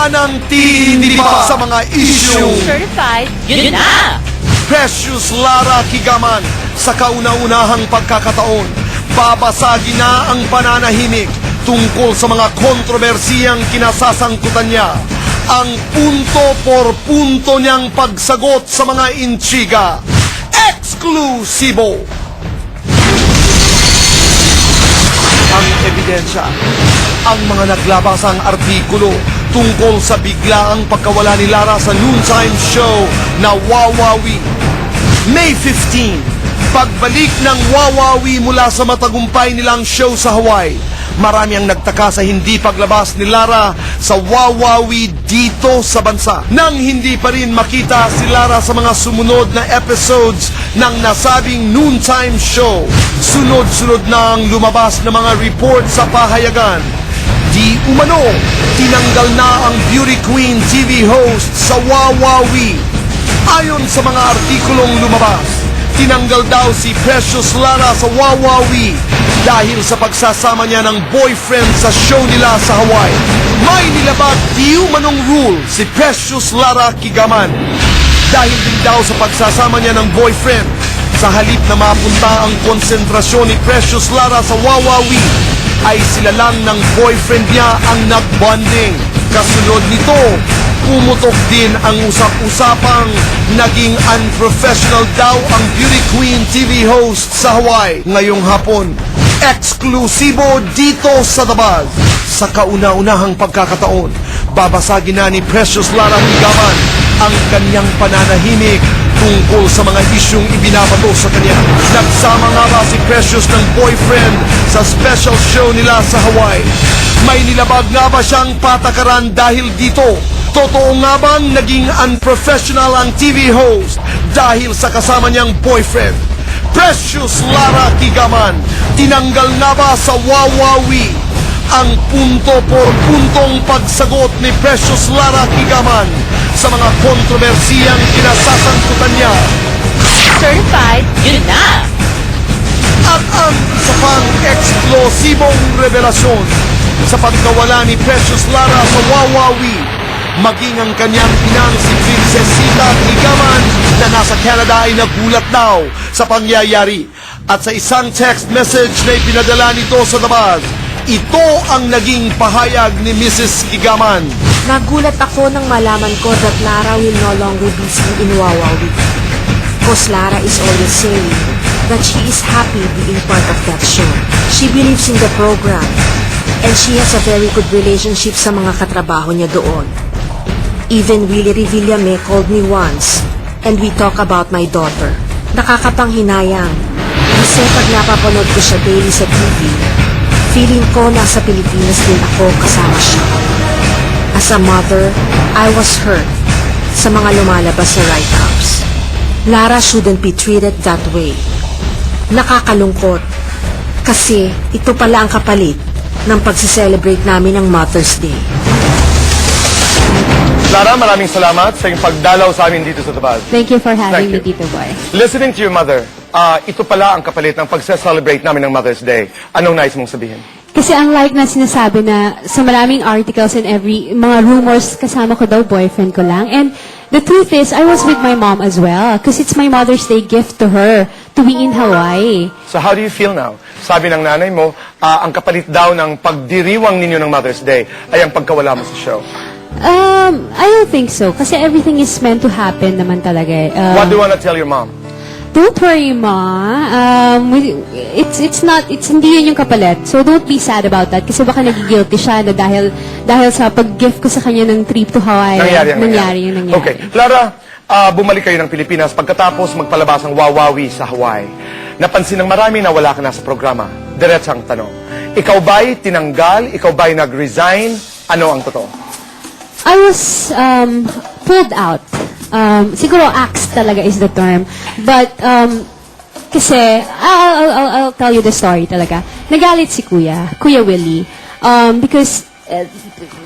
Wala nang tindi pa sa mga issue. Certified. Yun na! Precious Lara Kigaman sa kauna-unahang pagkakataon. Babasagin na ang pananahimik tungkol sa mga kontrobersiyang kinasasangkutan niya. Ang punto por punto niyang pagsagot sa mga intriga. Eksklusibo! Ang ebidensya, ang mga naglabasang artikulo tungkol sa biglaang pagkawala ni Lara sa noontime show na Wawawi. May 15, pagbalik ng Wawawi mula sa matagumpay nilang show sa Hawaii. Marami ang nagtaka sa hindi paglabas ni Lara sa Wawawi dito sa bansa. Nang hindi pa rin makita si Lara sa mga sumunod na episodes ng nasabing noontime show. Sunod-sunod na ang lumabas na mga report sa pahayagan. Di umano, tinanggal na ang Beauty Queen TV host sa Wawawi. Ayon sa mga artikulong lumabas, tinanggal daw si Precious Lara sa Wawawi dahil sa pagsasama niya ng boyfriend sa show nila sa Hawaii. May nilabag di umanong rule si Precious Lara Kigaman dahil din daw sa pagsasama niya ng boyfriend sa halip na mapunta ang konsentrasyon ni Precious Lara sa Wawawi ay sila lang ng boyfriend niya ang nagbonding. Kasunod nito, pumutok din ang usap-usapang naging unprofessional daw ang Beauty Queen TV host sa Hawaii ngayong hapon. Eksklusibo dito sa Dabaz. Sa kauna-unahang pagkakataon, babasagin na ni Precious Lara Higaman ang kanyang pananahimik tungkol sa mga isyong ibinabato sa kanya. Nagsama nga ba si Precious ng boyfriend sa special show nila sa Hawaii? May nilabag nga ba siyang patakaran dahil dito? Totoo nga bang naging unprofessional ang TV host dahil sa kasama niyang boyfriend? Precious Lara Kigaman, tinanggal nga ba sa Wawawi ang punto por puntong pagsagot ni Precious Lara Kigaman sa mga kontrobersiyang kinasasangkutan niya Certified. Yun na! at ang isa pang eksplosibong revelasyon sa pagkawala ni Precious Lara sa Wawawi maging ang kanyang inang si Princesita Kigaman na nasa Canada ay nagulat daw sa pangyayari at sa isang text message na ipinadala nito sa Dabaz ito ang naging pahayag ni Mrs. Kigaman Nagulat ako nang malaman ko that Lara will no longer be seen in Wawawi. Cause Lara is always saying that she is happy being part of that show. She believes in the program. And she has a very good relationship sa mga katrabaho niya doon. Even Willie Revillame called me once and we talk about my daughter. Nakakapanghinayang. Kasi pag napapanood ko siya daily sa TV, feeling ko nasa Pilipinas din ako kasama siya. As a mother, I was hurt sa mga lumalabas sa write-ups. Lara shouldn't be treated that way. Nakakalungkot. Kasi ito pala ang kapalit ng pagsiselebrate namin ng Mother's Day. Lara, maraming salamat sa iyong pagdalaw sa amin dito sa Tabaz. Thank you for having Thank me, you. Tito Boy. Listening to your mother, ah, ito pala ang kapalit ng pagse-celebrate namin ng Mother's Day. Anong nais mong sabihin? Kasi unlike na sinasabi na sa maraming articles and every mga rumors kasama ko daw boyfriend ko lang. And the truth is, I was with my mom as well. Because it's my Mother's Day gift to her to be in Hawaii. So how do you feel now? Sabi ng nanay mo, ah, ang kapalit daw ng pagdiriwang ninyo ng Mother's Day ay ang pagkawala mo sa show. Um, I don't think so. Kasi everything is meant to happen naman talaga. eh. Um, What do you want to tell your mom? Don't worry, Ma. Um, we- it's it's not it's hindi yun yung kapalit. So don't be sad about that kasi baka nagigilty siya na dahil dahil sa pag-gift ko sa kanya ng trip to Hawaii. Nangyari ang nangyari yung nangyari. Okay. Lara, ah, bumalik kayo ng Pilipinas pagkatapos magpalabas ang Wawawi sa Hawaii. Napansin ng marami na wala ka na sa programa. Diretsang tanong. Ikaw ba'y tinanggal? Ikaw ba'y nag-resign? Ano ang totoo? I was um, pulled out. Um, siguro axed talaga is the term. But, um, kasi, I'll, I'll, I'll, I'll tell you the story talaga. Nagalit si Kuya, Kuya Willie. Um, because uh,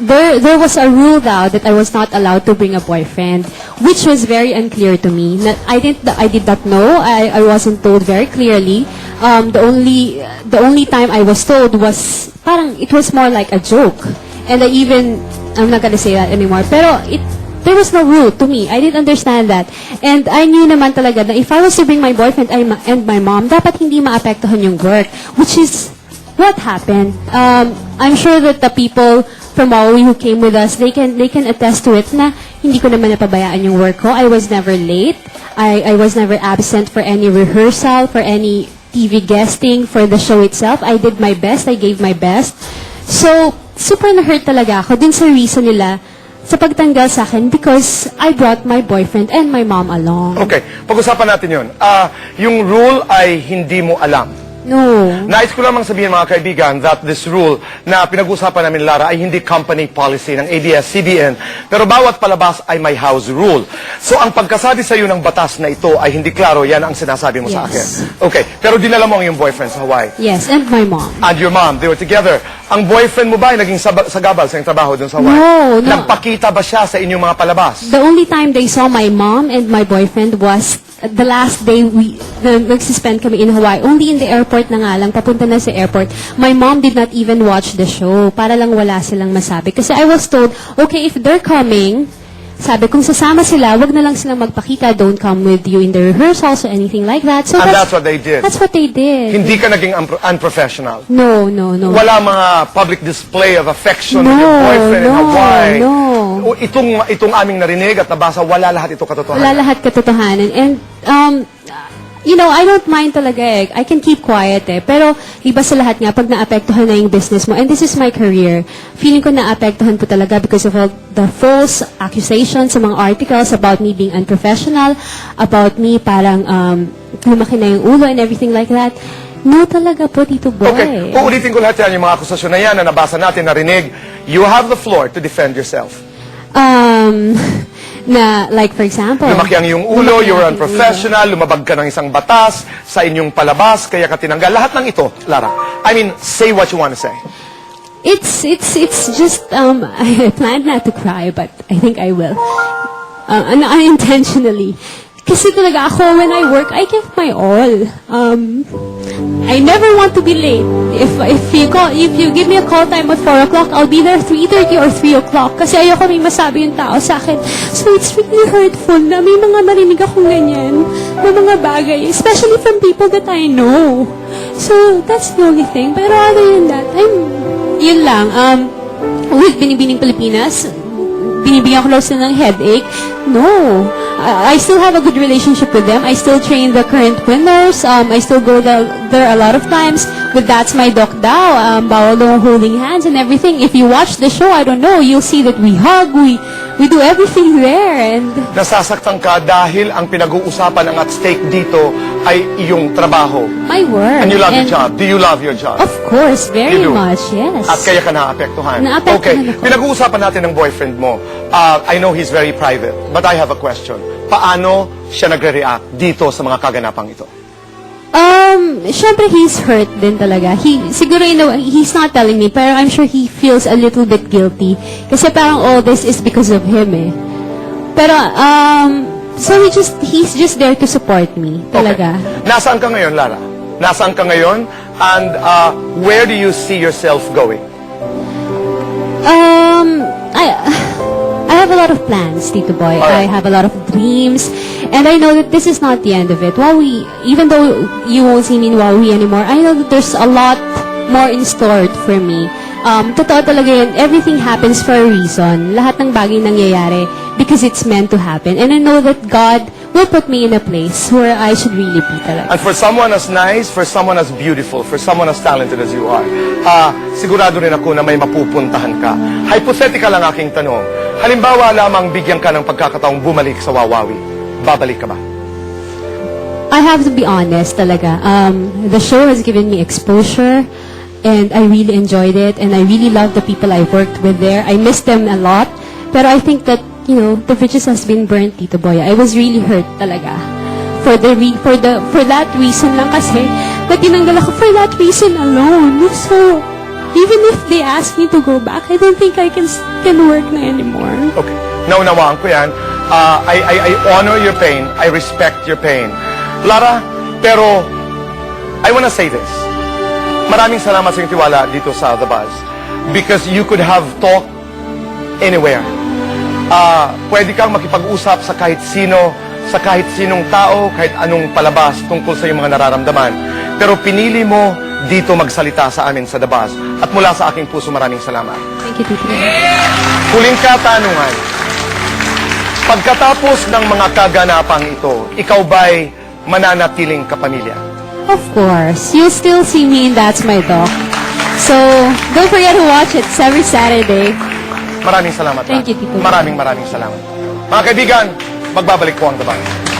there, there was a rule daw that I was not allowed to bring a boyfriend, which was very unclear to me. Na, I didn't, I did not know. I, I wasn't told very clearly. Um, the only, the only time I was told was, parang, it was more like a joke. And I even I'm not gonna say that anymore. Pero it, there was no rule to me. I didn't understand that. And I knew naman talaga na if I was bring my boyfriend and my- mom, dapat hindi maapektuhan yung work. Which is what happened. Um, I'm sure that the people from Maui who came with us, they can they can attest to it na hindi ko naman napabayaan yung work ko. I was never late. I, I was never absent for any rehearsal, for any TV guesting, for the show itself. I did my best. I gave my best. So, super na-hurt talaga ako din sa reason nila sa pagtanggal sa akin because I brought my boyfriend and my mom along. Okay, pag-usapan natin yun. Ah, yung rule ay hindi mo alam. No. Nais ko lamang sabihin mga kaibigan that this rule na pinag-usapan namin Lara ay hindi company policy ng ABS-CBN pero bawat palabas ay may house rule. So ang pagkasabi sa iyo ng batas na ito ay hindi klaro, yan ang sinasabi mo sa akin. Yes. Okay, pero dinala mo ang iyong boyfriend sa Hawaii. Yes, and my mom. And your mom, they were together. Ang boyfriend mo ba ay naging sagabal sa iyong trabaho dun sa Hawaii? No, no. Nagpakita ba siya sa inyong mga palabas? The only time they saw my mom and my boyfriend was the last day we na nagsispend kami in Hawaii. Only in the airport na nga lang, papunta na sa airport. My mom did not even watch the show para lang wala silang masabi. Kasi I was told, okay, if they're coming, sabi, kung sasama sila, wag na lang silang magpakita, don't come with you in the rehearsals or anything like that. So And that's what they did. That's what they did. Hindi ka naging unpro- unprofessional. No, no, no. Wala mga public display of affection No, your boyfriend in no, Hawaii. no. O itong, itong aming narinig at nabasa, wala lahat ito katotohanan. Wala lahat katotohanan. And, um, you know, I don't mind talaga eh. I can keep quiet eh. Pero, iba sa lahat nga, pag naapektuhan na yung business mo, and this is my career, feeling ko naapektuhan po talaga because of all the false accusations sa mga articles about me being unprofessional, about me parang um, lumaki na yung ulo and everything like that. No talaga po, Tito Boy. Okay, uulitin ko lahat yan, yung mga akusasyon na yan na nabasa natin, narinig. You have the floor to defend yourself. Um, na, like for example, Lumaki ang iyong ulo, lumaki you were ang aking ulo. unprofessional, lumabag ka ng isang batas sa inyong palabas, kaya ka tinanggal. Lahat ng ito, Lara. I mean, say what you want to say. It's it's it's just um I planned not to cry but I think I will. Uh, un- unintentionally. Kasi talaga ako when I work I give my all. Um I never want to be late. If if you call if you give me a call time at 4 o'clock, I'll be there 3.30 or 3 o'clock. Kasi ayoko may masabi yung tao sa akin. So it's really hurtful na may mga narinig akong ganyan. Na mga bagay. Especially from people that I know. So that's the only thing. Pero other than that, I'm yun lang. Um, with Binibining Pilipinas, binibigyan ko lang sila ng headache. No. I, I still have a good relationship with them. I still train the current winners. Um, I still go there, there a lot of times. With That's My Doc Daw, um, daw holding hands and everything. If you watch the show, I don't know, you'll see that we hug, we, we do everything there. And Nasasaktan ka dahil ang pinag-uusapan ang at stake dito ay iyong trabaho. my word. And you love your And job. Do you love your job? Of course, very You do. much, yes. At kaya ka naapektuhan. Naapektuhan okay, ako. pinag-uusapan natin ng boyfriend mo. Uh, I know he's very private, but I have a question. Paano siya nagre-react dito sa mga kaganapang ito? Um, syempre he's hurt din talaga. He, siguro a way, he's not telling me, pero I'm sure he feels a little bit guilty. Kasi parang all this is because of him eh. Pero, um, so he just, he's just there to support me. Talaga. Okay. Nasaan ka ngayon, Lara? Nasaan ka ngayon? And uh, where do you see yourself going? Um, I have a lot of plans, Tito Boy. I have a lot of dreams. And I know that this is not the end of it. Wowie, even though you won't see me in Wowie anymore, I know that there's a lot more in store for me. Um, totoo talaga yun. Everything happens for a reason. Lahat ng bagay nangyayari because it's meant to happen. And I know that God will put me in a place where I should really be talaga. And for someone as nice, for someone as beautiful, for someone as talented as you are, ah, sigurado rin ako na may mapupuntahan ka. Hypothetical ang aking tanong. Halimbawa lamang bigyan ka ng pagkakataong bumalik sa Wawawi. Babalik ka ba? I have to be honest talaga. Um, the show has given me exposure and I really enjoyed it and I really love the people I worked with there. I miss them a lot. Pero I think that, you know, the bridges has been burnt, Tito Boy. I was really hurt talaga. For the re- for the for that reason lang kasi na tinanggal ako for that reason alone. So, even if they ask me to go back, I don't think I can can work na anymore. Okay. Naunawaan ko yan. Ah, I, I, I honor your pain. I respect your pain. Lara, pero I wanna say this. Maraming salamat sa iyong tiwala dito sa The Buzz. Because you could have talked anywhere. Ah, pwede kang makipag-usap sa kahit sino, sa kahit sinong tao, kahit anong palabas tungkol sa iyong mga nararamdaman. Pero pinili mo dito magsalita sa amin sa Dabas. At mula sa aking puso, maraming salamat. Thank you, Tito. Huling katanungan. Pagkatapos ng mga kaganapang ito, ikaw ba'y mananatiling kapamilya? Of course. You still see me in That's My Dog. So, don't forget to watch it every Saturday. Maraming salamat. Thank ha? you, Tito. Maraming maraming salamat. Mga kaibigan, magbabalik po ang Dabas.